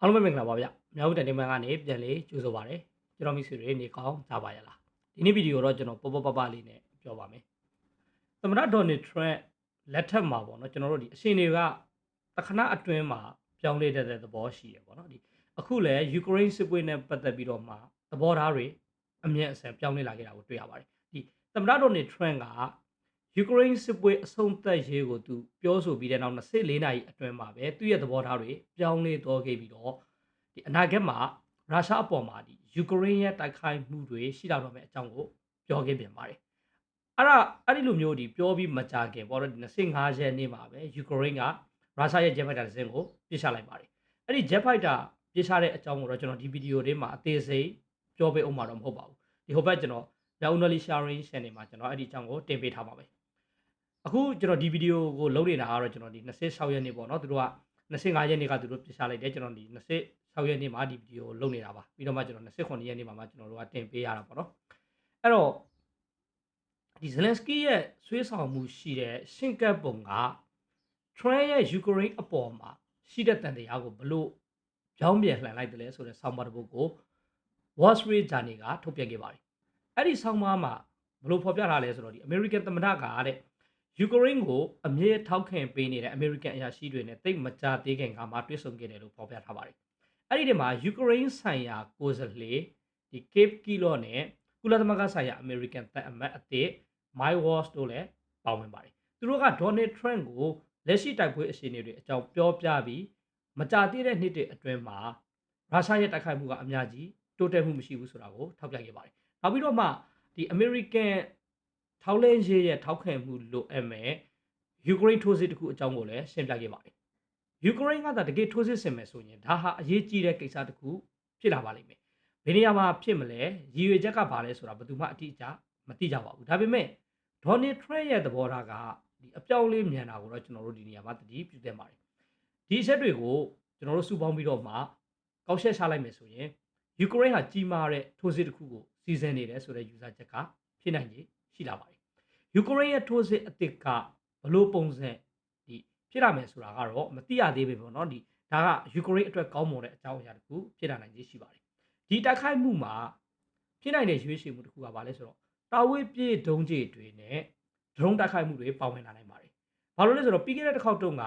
အားလုံးပဲမင်္ဂလာပါဗျ။မြောက်ဦးတန်တင်မန်ကနေပြန်လေးကြိုဆိုပါရစေ။ကျွန်တော်မိတ်ဆွေတွေနေကောင်းကြပါရဲ့လား။ဒီနေ့ဗီဒီယိုတော့ကျွန်တော်ပေါ့ပေါ့ပပလေးနဲ့ပြောပါမယ်။သမ္မတဒေါ်နယ်ထရန့်လက်ထက်မှာပေါ့နော်ကျွန်တော်တို့ဒီအရှင်တွေကတခဏအတွင်းမှာပြောင်းလဲတဲ့သဘောရှိရပေါ့နော်ဒီအခုလည်းယူကရိန်းစစ်ပွဲနဲ့ပတ်သက်ပြီးတော့မှသဘောထားတွေအမြင့်အစံပြောင်းလဲလာခဲ့တာကိုတွေ့ရပါတယ်။ဒီသမ္မတဒေါ်နယ်ထရန့်က ယူကရိန်းစစ်ပွဲအဆုံးသတ်ရေးကိုသူပြောဆိုပြီးတဲ့နောက်24နာရီအတွင်းမှာပဲသူ့ရဲ့သဘောထားတွေပြောင်းလဲသွားခဲ့ပြီးတော့ဒီအနာဂတ်မှာရုရှားအပေါ်မှာဒီယူကရိန်းရဲ့တိုက်ခိုက်မှုတွေရှိလာတော့မယ့်အကြောင်းကိုပြောခဲ့ပြန်ပါတယ်အဲ့ဒါအဲ့ဒီလိုမျိုးဒီပြောပြီးမကြခင်ပေါ့တော့ဒီ25ရက်နေ့မှာပဲယူကရိန်းကရုရှားရဲ့ jet fighter တစ်စင်းကိုပစ်ချလိုက်ပါတယ်အဲ့ဒီ jet fighter ပစ်ချတဲ့အကြောင်းကိုတော့ကျွန်တော်ဒီဗီဒီယိုလေးမှာအသေးစိတ်ပြောပေးအောင်မှာတော့မဟုတ်ပါဘူးဒီဟိုဘက်ကျွန်တော် Download Sharing Channel မှာကျွန်တော်အဲ့ဒီအကြောင်းကိုတင်ပေးထားပါမယ် အခုကျွန်တော်ဒီဗီဒီယိုကိုလုပ်နေတာကတော့ကျွန်တော်ဒီ26ရက်နေ့ပေါ့နော်သူတို့က25ရက်နေ့ကသူတို့ပြချလိုက်တယ်ကျွန်တော်ဒီ26ရက်နေ့မှာဒီဗီဒီယိုလုပ်နေတာပါပြီးတော့မှကျွန်တော်29ရက်နေ့မှာမှကျွန်တော်တို့ကတင်ပေးရတာပေါ့နော်အဲ့တော့ဒီဇလန်စကီရဲ့ဆွေးဆောင်မှုရှိတဲ့ရှင့်ကပ်ပုံကထရန်ရဲ့ယူကရိန်းအပေါ်မှာရှိတဲ့တန်တရားကိုဘလို့ကြောင်းပြန်လှန်လိုက်တယ်လဲဆိုတဲ့ဆောင်းပါးတစ်ပုဒ်ကို Wall Street Journal ကထုတ်ပြန်ခဲ့ပါတယ်အဲ့ဒီဆောင်းပါးမှာဘလို့ဖော်ပြထားလဲဆိုတော့ဒီ American သမ္မတကတဲ့ ယူကရိန်းကိုအမြဲထောက်ခံပေးနေတဲ့အမေရိကန်အရာရှိတွေနဲ့တိတ်မကြသေးခင်ကမှတွေ့ဆုံခဲ့တယ်လို့ဖော်ပြထားပါတယ်။အဲ့ဒီတည်းမှာယူကရိန်းဆိုင်ရာကိုယ်စားလှယ်ဒီ Cape Kilo နဲ့ကုလသမဂ္ဂဆိုင်ရာအမေရိကန်တပ်အမတ်အသစ် My Wars တို့လည်းပါဝင်ပါတယ်။သူတို့က Donald Trump ကိုလက်ရှိတိုက်ပွဲအခြေအနေတွေအကြောင်းပြောပြပြီးမကြသေးတဲ့နှစ်တွေအတွင်းမှာရုရှားရဲ့တိုက်ခိုက်မှုကအများကြီးတိုးတက်မှုမရှိဘူးဆိုတာကိုထောက်ပြခဲ့ပါတယ်။နောက်ပြီးတော့မှဒီ American ထောက်လင်းရေးရဲ့ထောက်ခံမှုလိုအပ်မယ်ယူကရိန်းထိုးစစ်တစ်ခုအကြောင်းကိုလည်းရှင်းပြခဲ့ပါတယ်ယူကရိန်းကသာတကယ်ထိုးစစ်ဆင်မယ်ဆိုရင်ဒါဟာအရေးကြီးတဲ့ကိစ္စတစ်ခုဖြစ်လာပါလိမ့်မယ်ဘယ်နေရာမှာဖြစ်မလဲရည်ရွယ်ချက်ကဘာလဲဆိုတာဘယ်သူမှအတိအကျမသိကြပါဘူးဒါပေမဲ့ဒေါ်နယ်ထရန့်ရဲ့သဘောထားကဒီအပြောင်းလေးမြန်တာကိုတော့ကျွန်တော်တို့ဒီနေရာမှာတတိပြုသင့်ပါတယ်ဒီအချက်တွေကိုကျွန်တော်တို့စုပေါင်းပြီးတော့မှကောက်ချက်ချလိုက်မယ်ဆိုရင်ယူကရိန်းဟာကြီးမားတဲ့ထိုးစစ်တစ်ခုကိုစီစဉ်နေတယ်ဆိုတဲ့ယူဆချက်ကဖြစ်နိုင်ခြေ ရှိလာပါတယ်ယူကရိန်းရဲ့ထိုးစစ်အစ်စ်ကဘလို့ပုံစံဒီဖြစ်လာမယ်ဆိုတာကတော့မသိရသေးပေပေါ့နော်ဒီဒါကယူကရိန်းအတွက်ကောင်းမွန်တဲ့အကြောင်းအရာတစ်ခုဖြစ်လာနိုင်ခြေရှိပါတယ်ဒီတိုက်ခိုက်မှုမှာဖြစ်နိုင်တဲ့ရွေးချယ်မှုတစ်ခုကဘာလဲဆိုတော့တာဝေးပြေဒုံးကျည်တွေနဲ့ဒရုန်းတိုက်ခိုက်မှုတွေပါဝင်လာနိုင်ပါတယ်ဘာလို့လဲဆိုတော့ပြီးခဲ့တဲ့တစ်ခေါက်တုန်းက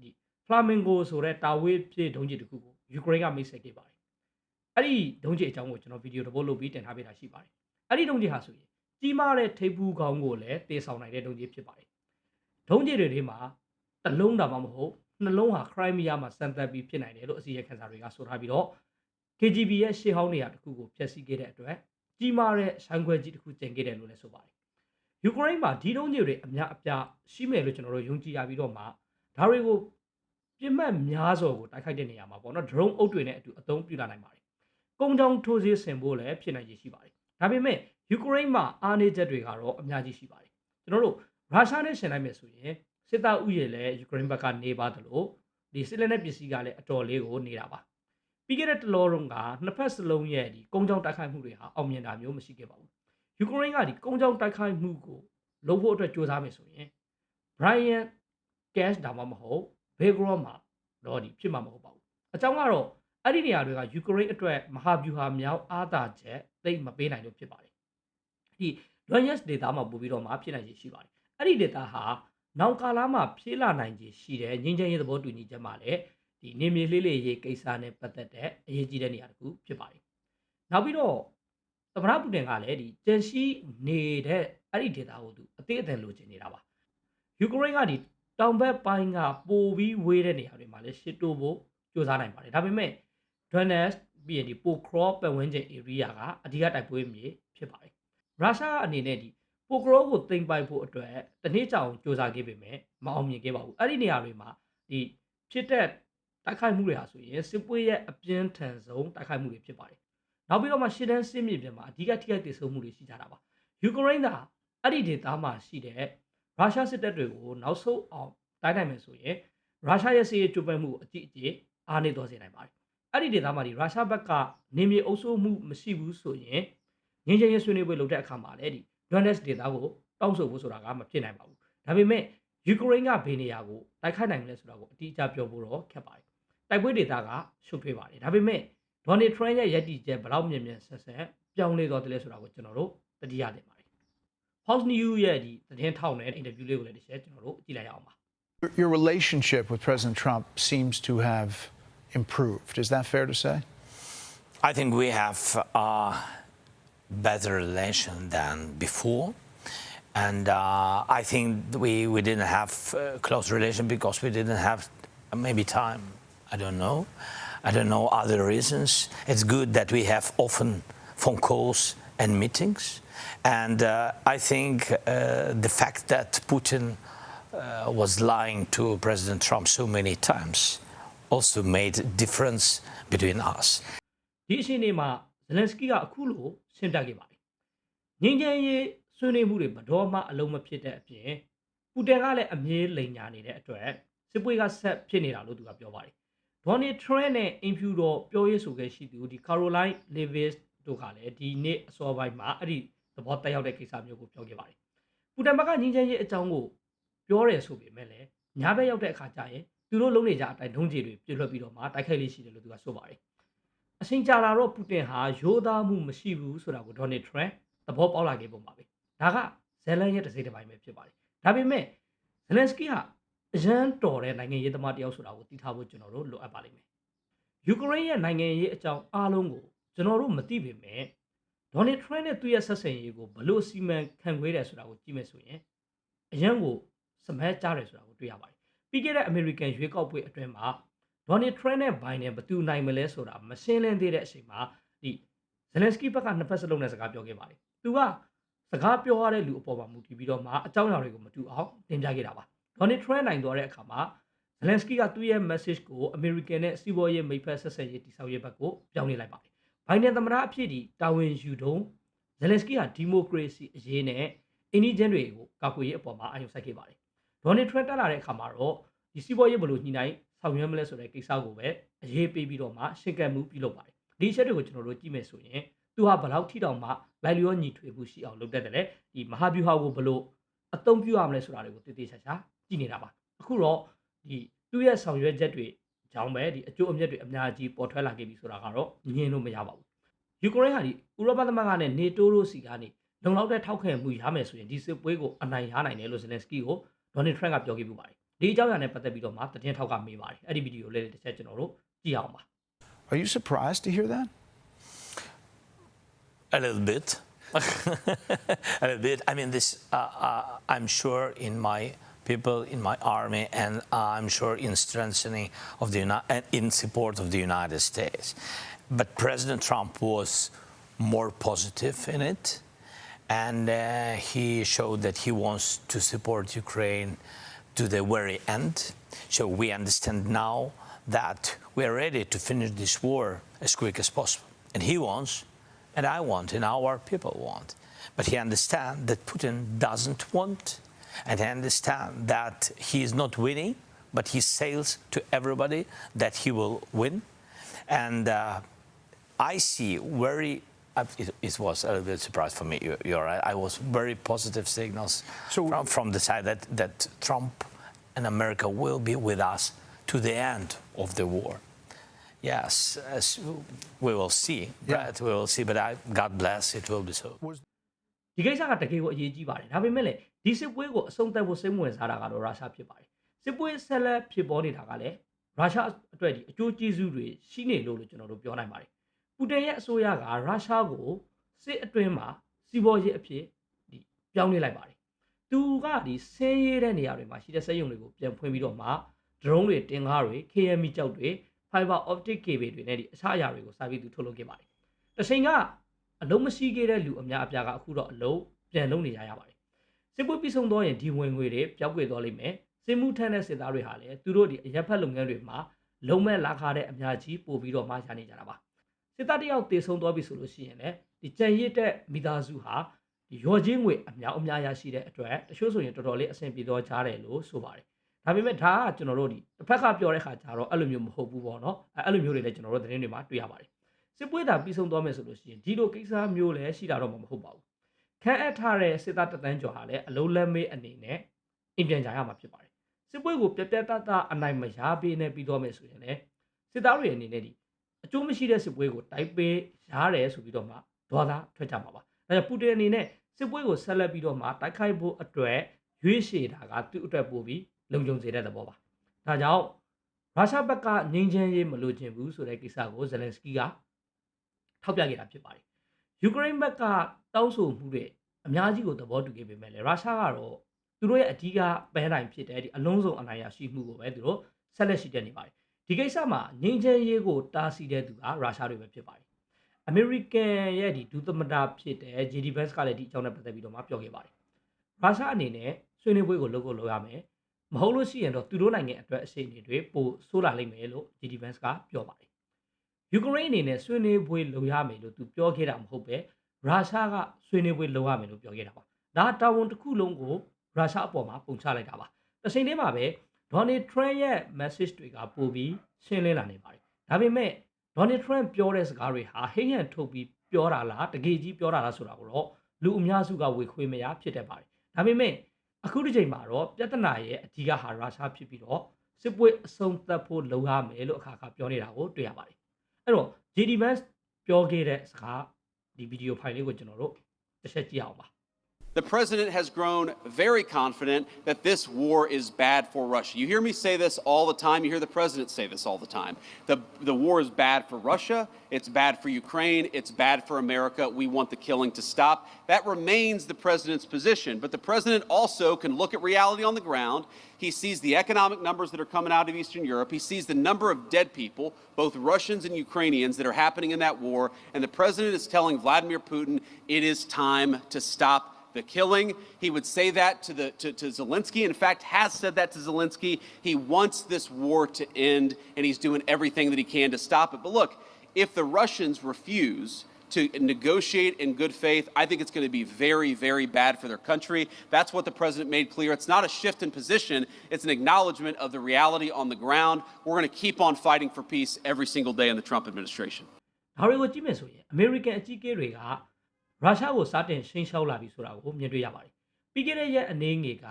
ဒီဖလာမင်ဂိုဆိုတဲ့တာဝေးပြေဒုံးကျည်တစ်ခုကိုယူကရိန်းကမိတ်ဆက်ခဲ့ပါတယ်အဲ့ဒီဒုံးကျည်အကြောင်းကိုကျွန်တော်ဗီဒီယိုတစ်ပုဒ်လုပ်ပြီးတင်ထားပေးတာရှိပါတယ်အဲ့ဒီဒုံးကျည်ဟာဆိုရင် ကြီးမားတဲ့ထိပ်ဖူးကောင်းကိုလည်းတေဆောင်နိုင်တဲ့ဒုံးကြီးဖြစ်ပါတယ်။ဒုံးကြီးတွေထဲမှာတစ်လုံးတောင်မှမဟုတ်နှလုံးဟာခရိုင်းမီးယားမှာစံသက်ပြီးဖြစ်နိုင်တယ်လို့အစီရင်ခံစာတွေကဆိုထားပြီးတော့ KGB ရဲ့ရှေ့ဟောင်းနေရာတစ်ခုကိုဖျက်ဆီးခဲ့တဲ့အတွက်ကြီးမားတဲ့ဆိုင်ခွဲကြီးတစ်ခုကျင်ခဲ့တယ်လို့လည်းဆိုပါတယ်။ယူကရိန်းမှာဒီဒုံးကြီးတွေအများအပြားရှိမယ်လို့ကျွန်တော်တို့ယုံကြည်ရပြီးတော့မှဒါတွေကိုပြစ်မှတ်များစွာကိုတိုက်ခိုက်တဲ့နေရာမှာပေါ့နော် drone အုပ်တွေနဲ့အတူအသုံးပြုလာနိုင်ပါတယ်။ကုန်းချောင်းထိုးစစ်ဆင်ဖို့လည်းဖြစ်နိုင်ရရှိပါတယ်။ဒါပေမဲ့ ယူကရိန်းမှာအားနည်းချက်တွေကတော့အများကြီးရှိပါတယ်ကျွန်တော်တို့ရုရှားနဲ့ရှင်လိုက်မယ်ဆိုရင်စစ်သားဥယျာဉ်လည်းယူကရိန်းဘက်ကနေပါသလိုဒီစစ်လက်နက်ပစ္စည်းကလည်းအတော်လေးကိုနေတာပါပြီးခဲ့တဲ့တလောတုန်းကနှစ်ဖက်စလုံးရဲ့ဒီကုန်းချောင်းတိုက်ခိုက်မှုတွေဟာအောင်မြင်တာမျိုးမရှိခဲ့ပါဘူးယူကရိန်းကဒီကုန်းချောင်းတိုက်ခိုက်မှုကိုလုပ်ဖို့အတွက်ကြိုးစားမယ်ဆိုရင် Brian Cash ဒါမှမဟုတ် Belgorod မှာတော့ဒီဖြစ်မှာမဟုတ်ပါဘူးအကြောင်းကတော့အဲ့ဒီနေရာတွေကယူကရိန်းအတွက်မဟာဗျူဟာမြောက်အားသာချက်သိမပေးနိုင်လို့ဖြစ်ပါတယ် ဒီ Donetsk data မှာပို့ပြီးတော့မှဖြစ်နိုင်ခြေရှိပါတယ်အဲ့ဒီ data ဟာနောက်ကာလမှာဖြေးလာနိုင်ခြေရှိတဲ့ငင်းချင်ရေးသဘောတူညီချက်မှာလည်းဒီနေမြေလေးလေးရေးကိစ္စနဲ့ပတ်သက်တဲ့အရေးကြီးတဲ့နေရာတစ်ခုဖြစ်ပါတယ်နောက်ပြီးတော့သမ္မတပူတင်ကလည်းဒီကျန်ရှိနေတဲ့အဲ့ဒီ data ကိုသူအသေးအတန်လိုချင်နေတာပါယူကရိန်းကဒီတောင်ဘက်ပိုင်းကပိုပြီးဝေးတဲ့နေရာတွေမှာလည်းရှစ်တိုးဖို့ကြိုးစားနိုင်ပါတယ်ဒါပေမဲ့ Donetsk ပြီးရင်ဒီ Pokrovsk ပတ်ဝန်းကျင် area ကအဓိကတိုက်ပွဲမြေဖြစ်ပါတယ် ရုရှားအနေနဲ့ဒီပိုကရောကိုတင်ပိုက်ဖို့အတွက်တနေ့ကြောင်စူးစမ်းခဲ့ပေမဲ့မအောင်မြင်ခဲ့ပါဘူးအဲ့ဒီနေရာတွေမှာဒီဖြစ်တဲ့တိုက်ခိုက်မှုတွေဟာဆိုရင်စစ်ပွဲရဲ့အပြင်းထန်ဆုံးတိုက်ခိုက်မှုတွေဖြစ်ပါတယ်နောက်ပြီးတော့မှရှစ်တန်းစစ်မြေပြင်မှာအဓိကထိခိုက်ဒေဆုံးမှုတွေရှိကြတာပါယူကရိန်းကအဲ့ဒီဒေသမှာရှိတဲ့ရုရှားစစ်တပ်တွေကိုနောက်ဆုံးအောင်တိုက်နိုင်မယ်ဆိုရင်ရုရှားရဲ့စစ်ရေးကြိုးပမ်းမှုအကြီးအကျယ်အားနည်းသွားစေနိုင်ပါတယ်အဲ့ဒီဒေသမှာဒီရုရှားဘက်ကနေမြေအုပ်စိုးမှုမရှိဘူးဆိုရင် ငင်းချင်းရဆွေးနွေးပွဲလုပ်တဲ့အခါမှာလည်းဒီ Donetsk ဒေသကိုတောင်းဆိုဖို့ဆိုတာကမဖြစ်နိုင်ပါဘူးဒါပေမဲ့ယူကရိန်းကဘယ်နေရာကိုတိုက်ခိုက်နိုင်မလဲဆိုတာကိုအတိအကျပြောဖို့တော့ခက်ပါတယ်တိုက်ပွဲဒေတာကရှုပ်ထွေးပါတယ်ဒါပေမဲ့ဒေါ်နယ်ထရန့်ရဲ့ရည်တည်ချက်ဘယ်လောက်မြန်မြန်ဆက်ဆက်ပြောင်းလဲသွားတယ်လဲဆိုတာကိုကျွန်တော်တို့တတိယတင်ပါတယ် Fox News ရဲ့ဒီသတင်းထောက်နဲ့အင်တာဗျူးလေးကိုလည်းတစ်ချက်ကျွန်တော်တို့ကြည့်လိုက်ရအောင်ပါ Your- Your relationship with President Trump seems to have improved. Is that fair to say? I think we have a better relation than before. And uh, I think we, we didn't have a close relation because we didn't have uh, maybe time. I don't know. I don't know other reasons. It's good that we have often phone calls and meetings. And uh, I think uh, the fact that Putin uh, was lying to President Trump so many times also made difference between us. ဇလန်စကီကအခုလိုရှင်းပြခဲ့ပါတယ်ငင်းချမ်းရေးဆွေးနွေးမှုတွေဘယ်တော့မှအလုံးမဖြစ်တဲ့အပြင်ပူတင်ကလည်းအမြဲလိန်ညာနေတဲ့အတွက်စစ်ပွဲကဆက်ဖြစ်နေတာလို့သူကပြောပါတယ်ဒေါ်နယ်ထရန့်နဲ့အင်ဖြူတော်ပြောရေးဆိုခဲ့ရှိသူဒီကာရိုလိုင်းလေဗစ်တို့ကလည်းဒီနေ့အစောပိုင်းမှာအဲ့ဒီသဘောတက်ရောက်တဲ့ကိစ္စမျိုးကိုပြောခဲ့ပါတယ်ပူတင်ဘက်ကငင်းချမ်းရေးအကြောင်းကိုပြောတယ်ဆိုပေမဲ့လည်းညာဘက်ရောက်တဲ့အခါကျရင်သူတို့လုံးနေကြအတိုင်းဒုံးကြီးတွေပြစ်လွှတ်ပြီးတော့မှတိုက်ခိုက်လေးရှိတယ်လို့သူကဆိုပါတယ် အချိန်ကြာလာတော့ပူတင်ဟာရိုးသားမှုမရှိဘူးဆိုတာကိုဒေါ်နယ်ထရန့်သဘောပေါက်လာခဲ့ပုံပါပဲဒါကဇယ်လန်ရဲ့တစ်စိတ်တစ်ပိုင်းပဲဖြစ်ပါတယ်ဒါပေမဲ့ဇလန်စကီဟာအရန်တော်တဲ့နိုင်ငံရေးသမားတယောက်ဆိုတာကိုသိထားဖို့ကျွန်တော်တို့လိုအပ်ပါလိမ့်မယ်ယူကရိန်းရဲ့နိုင်ငံရေးအကြောင်းအားလုံးကိုကျွန်တော်တို့မသိပေမဲ့ဒေါ်နယ်ထရန့်နဲ့သူ့ရဲ့ဆက်ဆံရေးကိုဘလို့စီမံခန့်ခွဲတယ်ဆိုတာကိုကြည့်မယ်ဆိုရင်အရန်ကိုစမဲကြားတယ်ဆိုတာကိုတွေ့ရပါတယ်ပြီးခဲ့တဲ့အမေရိကန်ရွေးကောက်ပွဲအတွင်းမှာ ဒေါ်နယ်ထရန့်နဲ့ဘိုင်ဒန်ဘယ်သူနိုင်မလဲဆိုတာမရှင်းလင်းသေးတဲ့အချိန်မှာဒီဇလန်စကီဘက်ကနှစ်ဖက်စလုံးနဲ့စကားပြောခဲ့ပါတယ်။သူကစကားပြောရတဲ့လူအပေါ်မှာမူတည်ပြီးတော့မှအကြောင်းအရာတွေကိုမတူအောင်တင်ပြခဲ့တာပါ။ဒေါ်နယ်ထရန့်နိုင်သွားတဲ့အခါမှာဇလန်စကီကသူ့ရဲ့ message ကိုအမေရိကန်နဲ့စီးပွားရေးမိတ်ဖက်ဆက်ဆံရေးတိစောက်ရေးဘက်ကိုပြောင်းလဲလိုက်ပါတယ်။ဘိုင်ဒန်သမ္မတအဖြစ်ဒီတာဝန်ယူတုံးဇလန်စကီကဒီမိုကရေစီအရေးနဲ့အင်းဒီဂျန်တွေကိုကာကွယ်ရေးအပေါ်မှာအာရုံစိုက်ခဲ့ပါတယ်။ဒေါ်နယ်ထရန့်တက်လာတဲ့အခါမှာတော့ဒီစီးပွားရေးဘယ်လိုညှိနှိုင်း ဆောင်ရွက်မလဲဆိုတဲ့ကိစ္စကိုပဲအရေးပေးပြီးတော့မှရှင်းကပ်မှုပြုလုပ်ပါတယ်ဒီအချက်တွေကိုကျွန်တော်တို့ကြည့်မယ်ဆိုရင်သူဟာဘယ်လောက်ထိတောင်မှလိုက်လျောညီထွေမှုရှိအောင်လုပ်တတ်တယ်လေဒီမဟာဗျူဟာကိုဘယ်လိုအသုံးပြုရမလဲဆိုတာတွေကိုတည်တည်ချာချာကြည့်နေတာပါအခုတော့ဒီသူ့ရဲ့ဆောင်ရွက်ချက်တွေကြောင့်ပဲဒီအကျိုးအမြတ်တွေအများကြီးပေါ်ထွက်လာခဲ့ပြီဆိုတာကတော့ညင်လို့မရပါဘူးယူကရိန်းဟာဒီဥရောပသမဂ္ဂနဲ့နေတိုးတို့စီကနေလုံလောက်တဲ့ထောက်ခံမှုရမယ်ဆိုရင်ဒီစစ်ပွဲကိုအနိုင်ရနိုင်တယ်လို့ဇလန်စကီကိုဒေါ်နယ်ထရန့်ကပြောခဲ့ပူပါတယ် ဒီအကြောင်းအရာနဲ့ပတ်သက်ပြီးတော့မှသတင်းထောက်ကမေးပါတယ်အဲ့ဒီဗီဒီယိုလေးတစ်ချက်ကျွန်တော်တို့ကြည့်အောင်ပါ Are you surprised to hear that? A little bit. a little bit. I mean, this. Uh, uh, I'm sure in my people, in my army, and I'm sure in strengthening of the Uni- and in support of the United States. But President Trump was more positive in it, and uh, he showed that he wants to support Ukraine to the very end. So we understand now that we are ready to finish this war as quick as possible, and he wants and I want, and our people want. But he understands that Putin doesn't want, and he understands that he is not winning, but he says to everybody that he will win. And uh, I see very. uh, It, it was a little bit surprise for me. you- You're right. I was very positive signals So- from, from the side that, that Trump and America will be with us to the end of the war. Yes, as we will see. Yeah. But we will see. But I, God bless, it will be so. ဒီကိစ္စကတကယ်ကိုအရေးကြီးပါတယ်ဒါပေမဲ့လည်းဒီစစ်ပွဲကိုအဆုံးသတ်ဖို့စိတ်ဝင်စားတာကတော့ရုရှားဖြစ်ပါတယ်စစ်ပွဲဆက်လက်ဖြစ်ပေါ်နေတာကလည်းရုရှားအတွက်ဒီအကျိုးကျေးဇူးတွေရှိနေလို့လို့ကျွန်တော်တို့ပြောနိုင်ပါတယ် ပူတင်ရဲ့အစိုးရကရုရှားကိုစစ်အတွင်းမှာစီးပွားရေးအဖြစ်ဒီပြောင်းလဲလိုက်ပါတယ်သူကဒီဆင်းရဲတဲ့နေရာတွေမှာရှိတဲ့စက်ရုံတွေကိုပြန်ဖွင့်ပြီးတော့မှ drone တွေတင်ကားတွေ KMI ကြောက်တွေ fiber optic cable တွေနဲ့ဒီအခြားအရာတွေကိုစာပြီးသူထုတ်လုပ်ခဲ့ပါတယ်။တစ်ချိန်ကအလုံးမရှိခဲ့တဲ့လူအများအပြားကအခုတော့အလုံးပြန်လုံးနေကြရပါတယ်။စစ်ပွဲပြီးဆုံးတော့ရင်ဒီဝင်ငွေတွေပျောက်ကွယ်သွားလိမ့်မယ်။စစ်မှုထမ်းတဲ့စစ်သားတွေဟာလည်းသူတို့ဒီအရက်ဖက်လုပ်ငန်းတွေမှာလုံးမဲ့လာခါတဲ့အများကြီးပို့ပြီးတော့မှရနေကြတာပါ။ စစ်သားတယောက်တေဆုံးသွားပြီဆိုလို့ရှိရင်လည်းဒီကြံရစ်တဲ့မိသားစုဟာဒီရော်ချင်းငွေအများအများရရှိတဲ့အတွက်တချို့ဆိုရင်တော်တော်လေးအဆင်ပြေတော့ကြားတယ်လို့ဆိုပါတယ်။ဒါပေမဲ့ဒါကကျွန်တော်တို့ဒီတစ်ဖက်ကပြောတဲ့ခါကျတော့အဲ့လိုမျိုးမဟုတ်ဘူးပေါ့နော်။အဲ့အဲ့လိုမျိုးတွေလည်းကျွန်တော်တို့သတင်းတွေမှာတွေ့ရပါတယ်။စစ်ပွဲတာပြီးဆုံးသွားမယ်ဆိုလို့ရှိရင်ဒီလိုကိစ္စမျိုးလည်းရှိတာတော့မဟုတ်ပါဘူး။ခန့်အပ်ထားတဲ့စစ်သားတသန်းကျော်ဟာလည်းအလုံးလက်မေးအနေနဲ့အင်ပြန်ကြရမှာဖြစ်ပါတယ်။စစ်ပွဲကိုပြက်ပြက်တတ်တအနိုင်မရပေးနေပြီးတော့မယ်ဆိုရင်လည်းစစ်သားတွေအနေနဲ့ဒီ အကျိုးမရှိတဲ့စစ်ပွဲကိုတိုက်ပေးရတယ်ဆိုပြီးတော့မှဒေါသထွက်ကြမှာပါဒါကြောင့်ပူတင်အနေနဲ့စစ်ပွဲကိုဆက်လက်ပြီးတော့မှတိုက်ခိုက်ဖို့အတွက်ရွေးချယ်တာကသူ့အတွက်ပို့ပြီးလုံခြုံစေတဲ့သဘောပါဒါကြောင့်ရုရှားဘက်ကငြိမ်းချမ်းရေးမလိုချင်ဘူးဆိုတဲ့ကိစ္စကိုဇယ်လန်စကီကထောက်ပြခဲ့တာဖြစ်ပါတယ်ယူကရိန်းဘက်ကတောင်းဆိုမှုတွေအများကြီးကိုသဘောတူခဲ့ပေမဲ့လည်းရုရှားကတော့သူတို့ရဲ့အဓိကပန်းတိုင်ဖြစ်တဲ့ဒီအလုံးစုံအနိုင်ရရှိမှုကိုပဲသူတို့ဆက်လက်ရှိတက်နေပါတယ် ဒီကိစ္စမှာငြိမ်းချမ်းရေးကိုတားဆီးတဲ့သူကရုရှားတွေပဲဖြစ်ပါတယ်အမေရိကန်ရဲ့ဒီဒုသမတဖြစ်တဲ့ JD Vance ကလည်းဒီအကြောင်းနဲ့ပတ်သက်ပြီးတော့မှပြောခဲ့ပါတယ်ရုရှားအနေနဲ့ဆွေးနွေးပွဲကိုလုပ်ကိုလုပ်ရမယ်မဟုတ်လို့ရှိရင်တော့သူတို့နိုင်ငံအတွက်အခြေအနေတွေပိုဆိုးလာလိမ့်မယ်လို့ JD Vance ကပြောပါတယ်ယူကရိန်းအနေနဲ့ဆွေးနွေးပွဲလုပ်ရမယ်လို့သူပြောခဲ့တာမဟုတ်ပဲရုရှားကဆွေးနွေးပွဲလုပ်ရမယ်လို့ပြောခဲ့တာပါဒါတာဝန်တစ်ခုလုံးကိုရုရှားအပေါ်မှာပုံချလိုက်တာပါတစ်ချိန်တည်းမှာပဲ ဒေါ်နယ်ထရန့်ရဲ့ message တွေကပို့ပြီးရှင်းလင်းလာနေပါတယ်ဒါပေမဲ့ဒေါ်နယ်ထရန့်ပြောတဲ့စကားတွေဟာဟိဟန်ထုတ်ပြီးပြောတာလားတကယ်ကြီးပြောတာလားဆိုတာကိုတော့လူအများစုကဝေခွေမရဖြစ်တတ်ပါတယ်ဒါပေမဲ့အခုဒီချိန်မှာတော့ပြဿနာရဲ့အဓိကဟာရုရှားဖြစ်ပြီးတော့စစ်ပွဲအဆုံးသတ်ဖို့လုပ်ရမယ်လို့အခါခါပြောနေတာကိုတွေ့ရပါတယ်အဲ့တော့ JD Vance ပြောခဲ့တဲ့စကားဒီဗီဒီယိုဖိုင်လေးကိုကျွန်တော်တို့တစ်ချက်ကြည့်အောင်ပါ The president has grown very confident that this war is bad for Russia. You hear me say this all the time. You hear the president say this all the time. The, the war is bad for Russia. It's bad for Ukraine. It's bad for America. We want the killing to stop. That remains the president's position. But the president also can look at reality on the ground. He sees the economic numbers that are coming out of Eastern Europe. He sees the number of dead people, both Russians and Ukrainians, that are happening in that war. And the president is telling Vladimir Putin it is time to stop the killing. He would say that to, the, to, to Zelensky. In fact, has said that to Zelensky. He wants this war to end, and he's doing everything that he can to stop it. But look, if the Russians refuse to negotiate in good faith, I think it's going to be very, very bad for their country. That's what the president made clear. It's not a shift in position, it's an acknowledgement of the reality on the ground. We're going to keep on fighting for peace every single day in the Trump administration. ဒါတွေကိုကြည့်မယ်ဆိုရင်အမေရိကန်အကြီးအကဲတွေက ရုရှားကိုစတင်ရှင်းရှောက်လာပြီဆိုတာကိုမြင်တွေ့ရပါတယ်။ပြီးခဲ့တဲ့ရက်အနေငယ်က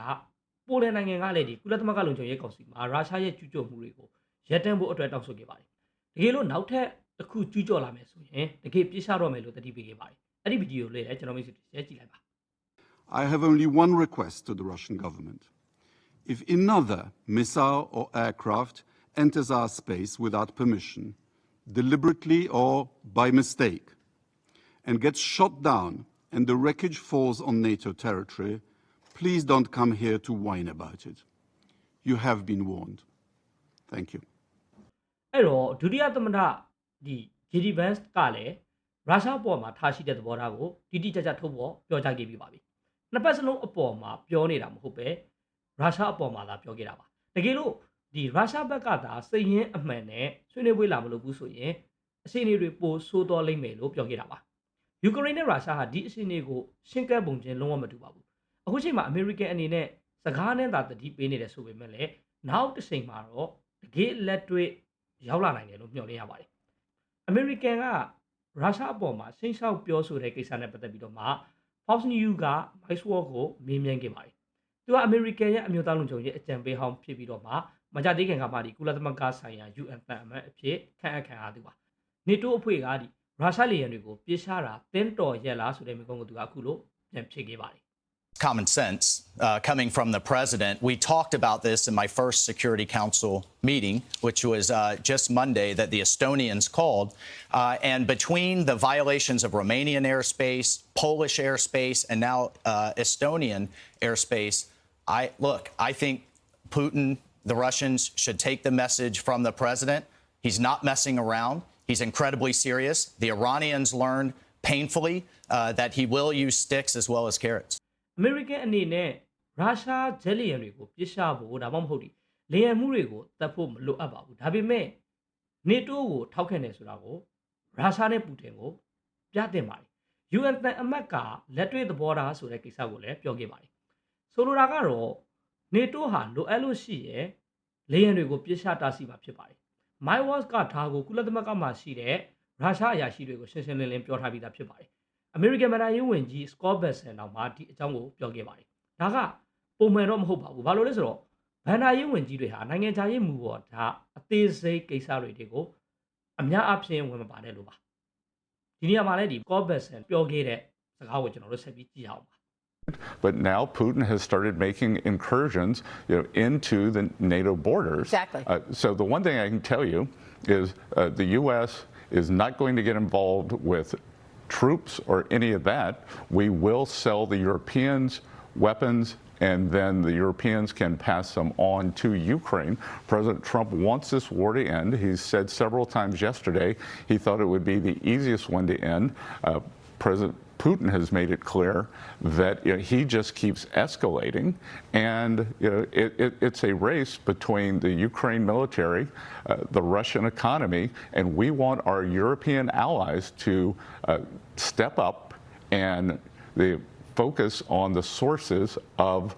ပိုလန်နိုင်ငံကလည်းဒီကုလသမဂ္ဂလုံခြုံရေးကောင်စီမှာရုရှားရဲ့ကျူးကျော်မှုတွေကိုရပ်တန့်ဖို့အတွက်တောင်းဆိုခဲ့ပါတယ်။တကယ်လို့နောက်ထပ်တစ်ခုကျူးကျော်လာမယ်ဆိုရင်တကယ်ပြစ်ချတော့မယ်လို့တတိပေးခဲ့ပါတယ်။အဲ့ဒီဗီဒီယိုလေးလည်းကျွန်တော်မိတ်ဆွေတွေကြည့်လိုက်ပါ I have only one request to the Russian government. If another missile or aircraft enters our space without permission, deliberately or by mistake, and gets shot down and the wreckage falls on NATO territory, please don't come here to whine about it. You have been warned. Thank you. အဲ့တော့ဒုတိယသမ္မတဒီ JD Vance ကလည်းရုရှားအပေါ်မှာထားရှိတဲ့သဘောထားကိုတိတိကျကျထုတ်ဖော်ပြောကြားခဲ့ပြီးပါပြီ။နှစ်ပတ်စလုံးအပေါ်မှာပြောနေတာမဟုတ်ပဲရုရှားအပေါ်မှာသာပြောခဲ့တာပါ။တကယ်လို့ဒီရုရှားဘက်ကသာစိတ်ရင်းအမှန်နဲ့ဆွေးနွေးပွဲလာမလို့ဘူးဆိုရင်အခြေအနေတွေပိုဆိုးတော့လိမ့်မယ်လို့ပြောခဲ့တာပါ။ ယူကရိန်းနဲ့ရုရှားဟာဒီအခြေအနေကိုရှင်းကပ်ပုံချင်းလုံးဝမတူပါဘူး။အခုချိန်မှာအမေရိကန်အနေနဲ့စကားနဲ့သာတတိပေးနေတယ်ဆိုပေမဲ့လည်းနောက်တစ်ချိန်မှာတော့တကယ်လက်တွေ့ရောက်လာနိုင်တယ်လို့မျှော်လင့်ရပါတယ်။အမေရိကန်ကရုရှားအပေါ်မှာရှင်းရှောက်ပြောဆိုတဲ့ကိစ္စနဲ့ပတ်သက်ပြီးတော့မှ Fox News က Vice War ကိုမေးမြန်းခဲ့ပါတယ်။သူကအမေရိကန်ရဲ့အမျိုးသားလုံခြုံရေးအကြံပေးဟောင်းဖြစ်ပြီးတော့မှမကြသေးခင်ကမှဒီကုလသမဂ္ဂဆိုင်ရာ UN တန်အမတ်အဖြစ်ခန့်အပ်ခံရသူပါ။ NATO အဖွဲ့ကဒီ ရုရှားလေယာဉ်တွေကိုပြေးရှားတာတင်းတော်ရက်လားဆိုတဲ့မိကုံးကိုသူကအခုလိုပြန်ဖြေခဲ့ပါတယ် common sense uh, coming from the president. We talked about this in my first Security Council meeting, which was uh, just Monday that the Estonians called. Uh, and between the violations of Romanian airspace, Polish airspace, and now uh, Estonian airspace, I look. I think Putin, the Russians, should take the message from the president. He's not messing around. He's incredibly serious. The Iranians learned painfully uh, that he will use sticks as well as carrots. အမေရိကန်အနေနဲ့ရုရှားဂျက်လေယာဉ်တွေကိုပြစ်ရှဖို့ဒါမှမဟုတ်ဒီလေယာဉ်မှုတွေကိုတတ်ဖို့မလိုအပ်ပါဘူးဒါပေမဲ့နေတိုးကိုထောက်ခံတယ်ဆိုတာကိုရုရှားနဲ့ပူတင်ကိုပြတင်ပါတယ် UN တန်အမတ်ကလက်တွေ့သဘောထားဆိုတဲ့ကိစ္စကိုလည်းပြောခဲ့ပါတယ်ဆိုလိုတာကတော့နေတိုးဟာလိုအပ်လို့ရှိရဲ့လေယာဉ်တွေကိုပြစ်ရှတားဆီးမှာဖြစ်ပါတယ် My Watch ကဒါကိုကုလသမဂ္ဂမှာရှိတဲ့ရုရှားအရာရှိတွေကိုရှင်းရှင်းလင်းလင်းပြောထားပြီးသားဖြစ်ပါတယ်အမေရိကန်ဗန်နာရေးဝန်ကြီးစကော့ဘက်ဆန်တော့မှဒီအကြောင်းကိုပြောခဲ့ပါတယ်။ဒါကပုံမှန်တော့မဟုတ်ပါဘူး။ဘာလို့လဲဆိုတော့ဘန်နာရေးဝင်ကြီးတွေဟာနိုင်ငံခြားရေးမူပေါ်ဒါအသေးစိတ်ကိစ္စတွေတွေကိုအများအပြားဝင်မပါတယ်လို့ပါဒီနေရာမှာလည်းဒီ Corbett ပြောခဲ့တဲ့စကားကိုကျွန်တော်တို့ဆက်ပြီးကြည့်အောင်ပါ But now Putin has started making incursions you know, into the NATO borders. Exactly. Uh, so the one thing I can tell you is uh, the U.S. is not going to get involved with troops or any of that. We will sell the Europeans weapons. And then the Europeans can pass them on to Ukraine. President Trump wants this war to end. He said several times yesterday he thought it would be the easiest one to end. Uh, President Putin has made it clear that you know, he just keeps escalating, and you know, it, it, it's a race between the Ukraine military, uh, the Russian economy, and we want our European allies to uh, step up and the focus on the sources of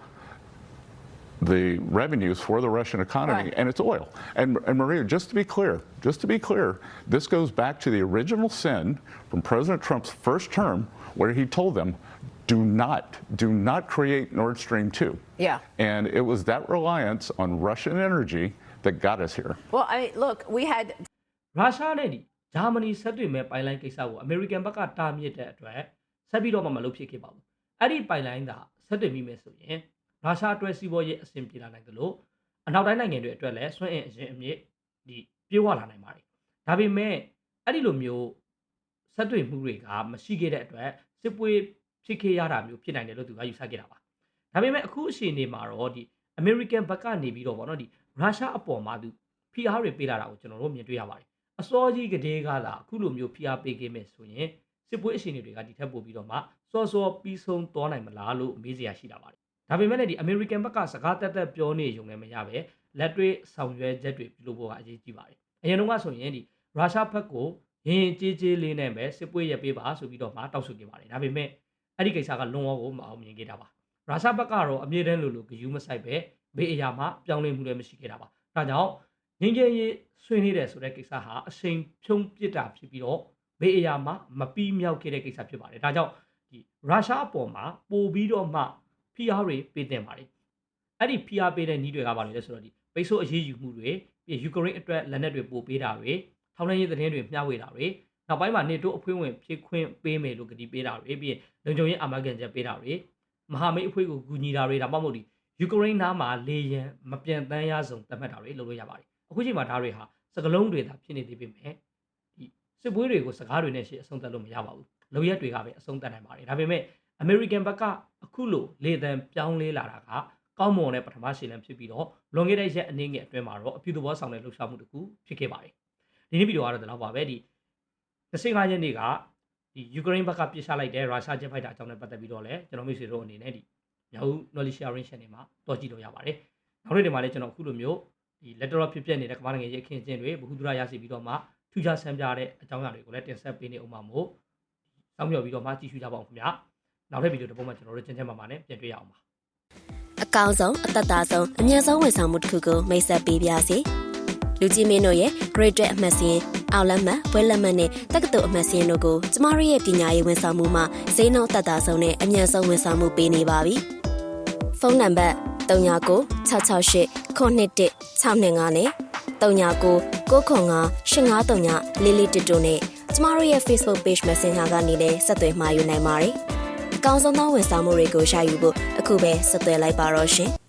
the revenues for the Russian economy, Right. and it's oil. And, and Maria, just to be clear, just to be clear, this goes back to the original sin from President Trump's first term, where he told them, "Do not, do not create Nord Stream 2." Yeah. And it was that reliance on Russian energy that got us here. Well, I mean, look, we had ရုရှားနဲ့ဒီဂျာမနီဆက်တွေမဲ့ပိုင်လိုင်းကိစ္စကိုအမေရိကန်ဘက်ကတားမြစ်တဲ့အတွက်ဆက်ပြီးတော့မှမလုပ်ဖြစ်ခဲ့ပါဘူး။အဲ့ဒီပိုင်လိုင်းသာဆက်တွေမိမယ်ဆိုရင် ရုရှားအတွက်စီးပွားရေးအဆင်ပြေလာနိုင်တယ်လို့အနောက်တိုင်းနိုင်ငံတွေအတွက်လည်းစွန့်အင်အရင်အမြစ်ဒီပြေဝလာနိုင်ပါတယ်။ဒါပေမဲ့အဲ့ဒီလိုမျိုးဆက်တွေမှုတွေကမရှိခဲ့တဲ့အတွက်စစ်ပွဲဖြစ်ခဲ့ရတာမျိုးဖြစ်နိုင်တယ်လို့သူကယူဆခဲ့တာပါ။ဒါပေမဲ့အခုအချိန်နေမှာတော့ဒီအမေရိကန်ဘက်ကနေပြီးတော့ဗောနော်ဒီရုရှားအပေါ်မှာသူဖိအားတွေပေးလာတာကိုကျွန်တော်တို့မြင်တွေ့ရပါတယ်။အစောကြီးကတည်းကလာအခုလိုမျိုးဖိအားပေးခဲ့မယ်ဆိုရင်စစ်ပွဲအရှင်တွေကဒီထက်ပိုပြီးတော့မှစောစောပြီးဆုံးသွားနိုင်မလားလို့မေးစရာရှိတာပါတယ်။ ဒါပေမဲ့လည်းဒီ American ဘက်ကစကားတက်တက်ပြောနေရုံနဲ့မရပဲလက်တွေ့ဆောင်ရွက်ချက်တွေပြုလုပ်ဖို့ကအရေးကြီးပါတယ်။အရင်တုန်းကဆိုရင်ဒီရုရှားဘက်ကိုရင်ရင်ကြေးကြေးလေးနဲ့ပဲစစ်ပွဲရပေးပါဆိုပြီးတော့မှတောက်ဆိုခဲ့ပါတယ်။ဒါပေမဲ့အဲ့ဒီကိစ္စကလွန်ဝကိုမအောင်မြင်ခဲ့တာပါ။ရုရှားဘက်ကတော့အမြဲတမ်းလိုလိုဂယူးမဆိုင်ပဲဘေးအရာမှာပြောင်းလဲမှုလည်းမရှိခဲ့တာပါ။ဒါကြောင့်ငင်းကျဲရေးဆွေးနွေးတယ်ဆိုတဲ့ကိစ္စဟာအချိန်ဖြုံးပစ်တာဖြစ်ပြီးတော့ဘေးအရာမှာမပီးမြောက်ခဲ့တဲ့ကိစ္စဖြစ်ပါတယ်။ဒါကြောင့်ဒီရုရှားအပေါ်မှာပို့ပြီးတော့မှ ဖိအားတွေပေးတင်ပါတယ်။အဲ့ဒီဖိအားပေးတဲ့နည်းတွေကဘာလဲလဲဆိုတော့ဒီပိတ်ဆို့အရေးယူမှုတွေပြီးယူကရိန်းအတွက်လက်နက်တွေပို့ပေးတာတွေထောက်လှမ်းရေးသတင်းတွေမျှဝေတာတွေနောက်ပိုင်းမှာနေတိုးအဖွင့်ဝင်ဖြစ်ခွင့်ပေးမယ်လို့ကတိပေးတာတွေပြီးရင်လုံခြုံရေးအာမခံချက်ပေးတာတွေမဟာမိတ်အဖွဲ့ကိုကူညီတာတွေဒါမှမဟုတ်ဒီယူကရိန်းနားမှာလေယံမပြန့်တမ်းရဆုံးတတ်မှတ်တာတွေလုပ်လို့ရပါတယ်အခုချိန်မှာဒါတွေဟာစကလုံးတွေသာဖြစ်နေသေးပေမဲ့ဒီစစ်ပွဲတွေကိုစကားတွေနဲ့ရှေ့အဆုံးသတ်လို့မရပါဘူး။လုံရက်တွေကပဲအဆုံးသတ်နိုင်ပါတယ်။ဒါပေမဲ့ American ဘက်ကအခုလိုလေတံပြောင်းလဲလာတာကကောင်းမွန်တဲ့ပထမရှေ့လမ်းဖြစ်ပြီးတော့လွန်ခဲ့တဲ့ရက်အနည်းငယ်အတွင်းမှာတော့အပြုသဘောဆောင်တဲ့လှုပ်ရှားမှုတစ်ခုဖြစ်ခဲ့ပါတယ်။ဒီနေ့ဗီဒီယိုကတော့ဒီလောက်ပါပဲဒီ25ရက်နေ့ကဒီယူကရိန်းဘက်ကပြစ်ချလိုက်တဲ့ရုရှားဂျက်ဖိုက်တာအကြောင်းနဲ့ပတ်သက်ပြီးတော့လည်းကျွန်တော်မိတ်ဆွေတို့အနေနဲ့ဒီမြောက် knowledge sharing channel မှာတော့ကြည့်လို့ရပါတယ်။နောက်နေ့တွေမှာလည်းကျွန်တော်အခုလိုမျိုးဒီ lateral ဖြစ်ပြနေတဲ့ကမ္ဘာနိုင်ငံရဲ့အခင်းအကျင်းတွေဘ ഹു ဒရရရှိပြီးတော့မှထူးခြားဆန်းပြတဲ့အကြောင်းအရာတွေကိုလည်းတင်ဆက်ပေးနေအောင်ပါမို့စောင့်မျှော်ပြီးတော့မှကြည့်ရှုကြပါအောင်ခင်ဗျာ နောက်ထပ်ဗီဒီယိုတစ်ပုဒ်မှာကျွန်တော်တို့ချင်းချင်းမာမာနဲ့ပြန်တွေ့ရအောင်ပါအကောင်းဆုံးအသက်သာဆုံးအမြတ်ဆုံးဝန်ဆောင်မှုတစ်ခုကိုမိတ်ဆက်ပေးပါစီလူကြီးမင်းတို့ရဲ့ Great အမှတ်စဉ်အောင်လက်မှတ်ဘွဲလက်မှတ်နဲ့တက္ကသိုလ်အမှတ်စဉ်တို့ကိုကျမတို့ရဲ့ပညာရေးဝန်ဆောင်မှုမှာဈေးနှုန်းသက်သာဆုံးနဲ့အမြတ်ဆုံးဝန်ဆောင်မှုပေးနေပါပြီဖုန်းနံပါတ်399668ခုနှစ်1 625နဲ့39 995 853လေးလေးတစ်တို့နဲ့ကျမတို့ရဲ့ Facebook Page Messenger ကနေလည်းဆက်သွယ်မှာယူနိုင်ပါတယ် အကောင်းဆုံးသောဝန်ဆောင်မှုတွေကိုရယူဖို့အခုပဲဆက်သွယ်လိုက်ပါတော့ရှင်